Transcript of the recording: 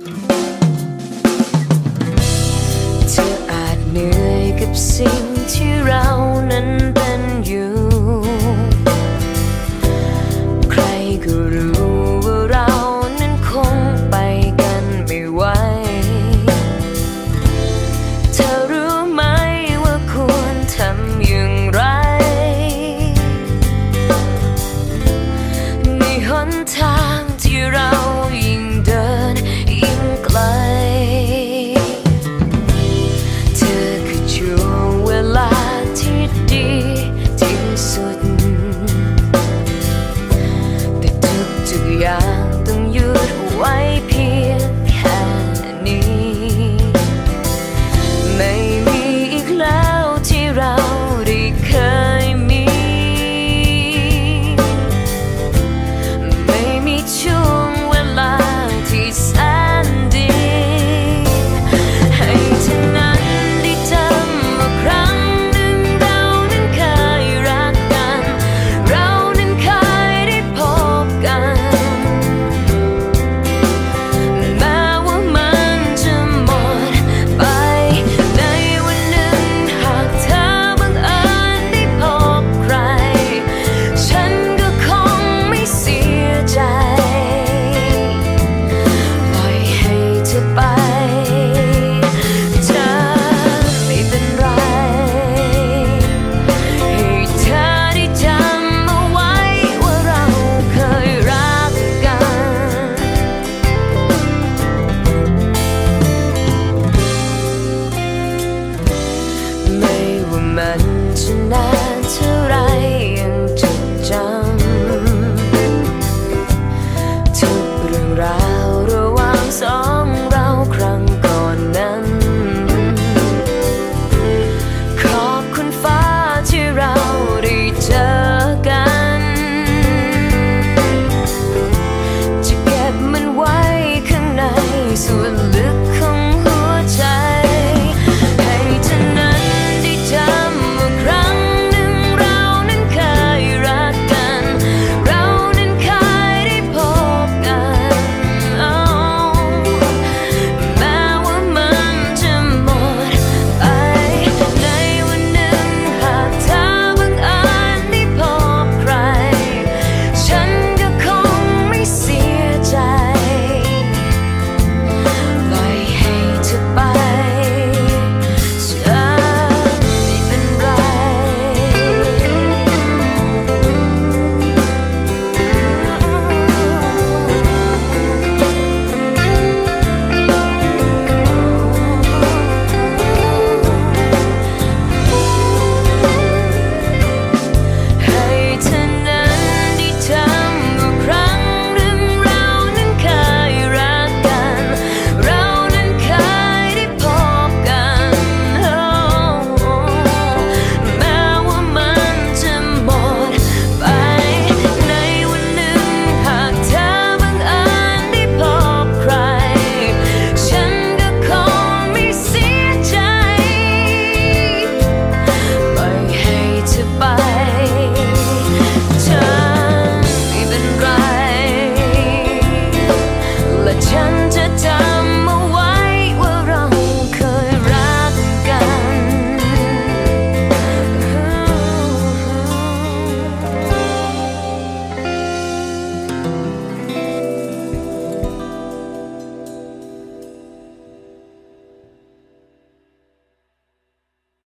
เธออาจเหนื่อยกับสิ่งที่เรานั้นเป็นอยู่ ใครก็รู้ว่าเรานั้นคงไปกันไม่ไหว เธอรู้ไหมว่าควรทำอย่างไร ในหนทาง